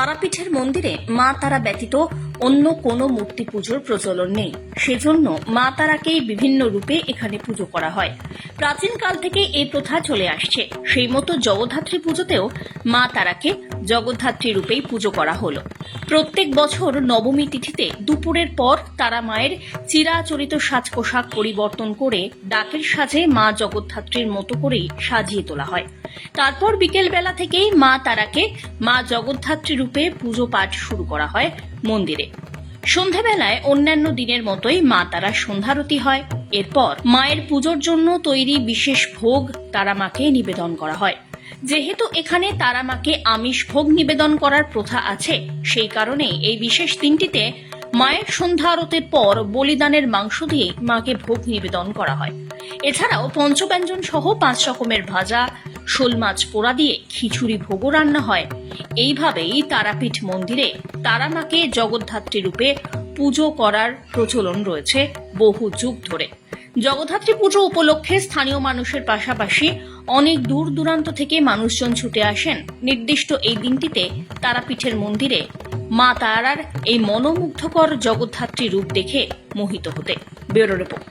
তারাপীঠের মন্দিরে মা তারা ব্যতীত অন্য কোনো মূর্তি পুজোর প্রচলন নেই। সেজন্য মা তারাকেই বিভিন্ন রূপে এখানে পুজো করা হয়। প্রাচীনকাল থেকে এই প্রথা চলে আসছে। সেই মতো জগদ্ধাত্রী পুজোতেও মা তারাকে জগদ্ধাত্রী রূপেই পুজো করা হলো। প্রত্যেক বছর নবমী তিথিতে দুপুরের পর তারা মায়ের চিরাচরিত সাজ পোশাক পরিবর্তন করে ডাকের সাজে মা জগদ্ধাত্রীর মতো করেই সাজিয়ে তোলা হয়। তারপর বিকেল বেলা থেকেই মা তারাকে মা জগদ্ধাত্রী রূপে পুজো পাঠ শুরু করা হয় মন্দিরে। সন্ধেবেলায় অন্যান্য দিনের মতোই মা তারা সন্ধ্যারতি হয়। এরপর মায়ের পুজোর জন্য তৈরি বিশেষ ভোগ তারা মাকে নিবেদন করা হয়। যেহেতু এখানে তারা মাকে আমিষ ভোগ নিবেদন করার প্রথা আছে, সেই কারণে এই বিশেষ দিনটিতে মায়ের সন্ধ্যা আরতের পর বলিদানের মাংস দিয়ে মাকে ভোগ নিবেদন করা হয়। এছাড়াও পঞ্চব্যঞ্জন সহ পাঁচ রকমের ভাজা শোল মাছ পোড়া দিয়ে খিচুড়ি ভোগও রান্না হয়। এইভাবেই তারাপীঠ মন্দিরে তারামাকে জগদ্ধাত্রী রূপে পুজো করার প্রচলন রয়েছে বহু যুগ ধরে। জগদ্ধাত্রী পুজো উপলক্ষে স্থানীয় মানুষের পাশাপাশি অনেক দূর দূরান্ত থেকে মানুষজন ছুটে আসেন। নির্দিষ্ট এই দিনটিতে তারাপীঠের মন্দিরে মা তারার এই মনোমুগ্ধকর জগদ্ধাত্রী রূপ দেখে মোহিত হতে। Bureau report.